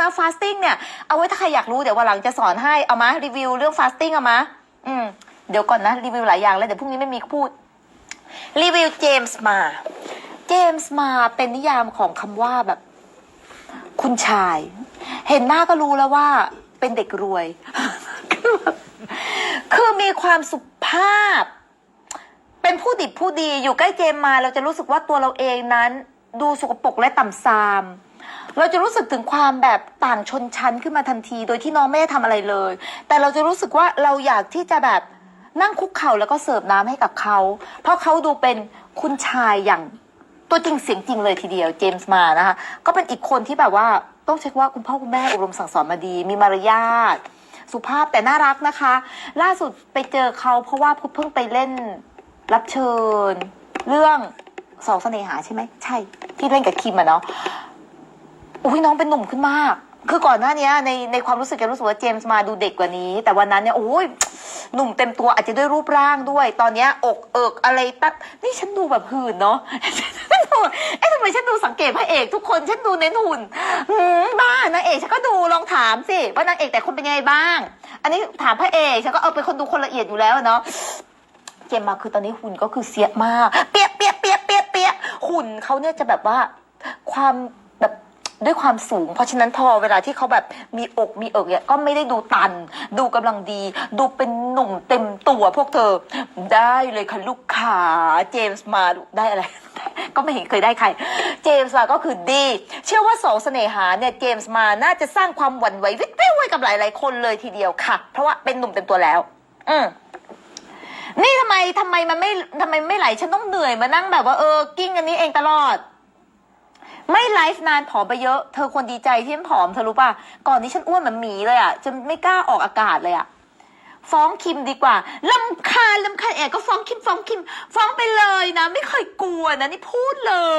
นะฟาสติ้งเนี่ยเอาไว้ถ้าใครอยากรู้เดี๋ยววันหลังจะสอนให้เอามารีวิวเรื่องฟาสติ้งเอามาอืมเดี๋ยวก่อนนะรีวิวหลายอย่างแล้วเดี๋ยวพรุ่งนี้ไม่มีพูด รีวิวเจมส์มาเจมส์มาเป็นนิยามของคำว่าแบบ คุณชาย เห็นหน้าก็รู้แล้วว่า เป็นเด็กรวย คือแบบคือมีความสุภาพ เป็นผู้ดิบผู้ดีอยู่ใกล้เจมส์มาเราจะรู้สึกว่าตัวเราเองนั้น ดูสกปรกและต่ำซาม เราจะรู้สึกถึงความแบบต่างชนชั้นขึ้นมาทันที โดยที่น้องไม่ได้ทำอะไรเลย แต่เราจะรู้สึกว่าเราอยากที่จะแบบนั่งคุกเข่าแล้วก็เสิร์ฟน้ำให้กับเขา เพราะเขาดูเป็นคุณชายอย่างตัวจริงเสียงจริงเลยทีเดียวเจมส์มานะคะ ก็เป็นอีกคนที่แบบว่าต้องเช็คว่าคุณพ่อคุณแม่อบรมสั่งสอนมาดี มีมารยาทสุภาพแต่น่ารักนะคะ ล่าสุดไปเจอเขาเพราะว่าเพิ่งไปเล่นรับเชิญ เรื่องสองเสน่หาใช่ไหมใช่ ที่เล่นกับคิมอะเนาะ อุ้ยน้องเป็นหนุ่มขึ้นมาก คือก่อนหน้านี้ในในความรู้สึกจะรู้สึกว่าเจมส์มาดูเด็กกว่านี้ แต่วันนั้นเนี่ยโอ้ยหนุ่มเต็มตัวอาจจะด้วยรูปร่างด้วย ตอนเนี้ยอกเอิกอะไรตัดนี่ฉันดูแบบหื่นเนาะเอ๊ะทำไมฉันดูสังเกตพระเอกทุกคนฉันดูเน้นหุ่นหืมบ้านางเอกฉันก็ดูลองถามสิว่านางเอกแต่คนเป็นยังไงบ้าง อันนี้ถามพระเอกฉันก็เออเป็นคนดูคนละเอียดอยู่แล้วเนาะเจมมาคือตอนนี้หุ่นก็คือเสียมาก เปียกเปียกเปียกเปียกเปียกหุ่นเขาเนี่ยจะแบบว่าความ ด้วยความสูง เพราะฉะนั้นพอเวลาที่เขาแบบมีอกมีเอิกเนี่ยก็ไม่ได้ดูตัน ดูกำลังดี ดูเป็นหนุ่มเต็มตัวพวกเธอได้เลยค่ะลูกขาเจมส์มาได้อะไร ก็ไม่เห็นเคยได้ใคร เจมส์มาก็คือดี เชื่อว่าสองเสน่หาเนี่ยเจมส์มาน่าจะสร้างความหวั่นไหววิตวิวให้กับหลายๆคนเลยทีเดียวค่ะ เพราะว่าเป็นหนุ่มเต็มตัวแล้ว อืมนี่ทำไมทำไมมันไม่ทำไมไม่ไหลฉันต้องเหนื่อยมานั่งแบบว่าเออกิ้งอันนี้เองตลอด ไม่ไลฟ์นานผอมไปเยอะ เธอควรดีใจที่ฉันผอมเธอรู้ป่ะ ก่อนนี้ฉันอ้วนเหมือนหมีเลยอะจนไม่กล้าออกอากาศเลยอะ ฟ้องคิมดีกว่าลำคาญลำคาญแอบก็ฟ้องคิมฟ้องคิม ฟ้องไปเลยนะ ไม่เคยกลัวนะ นี่พูดเลย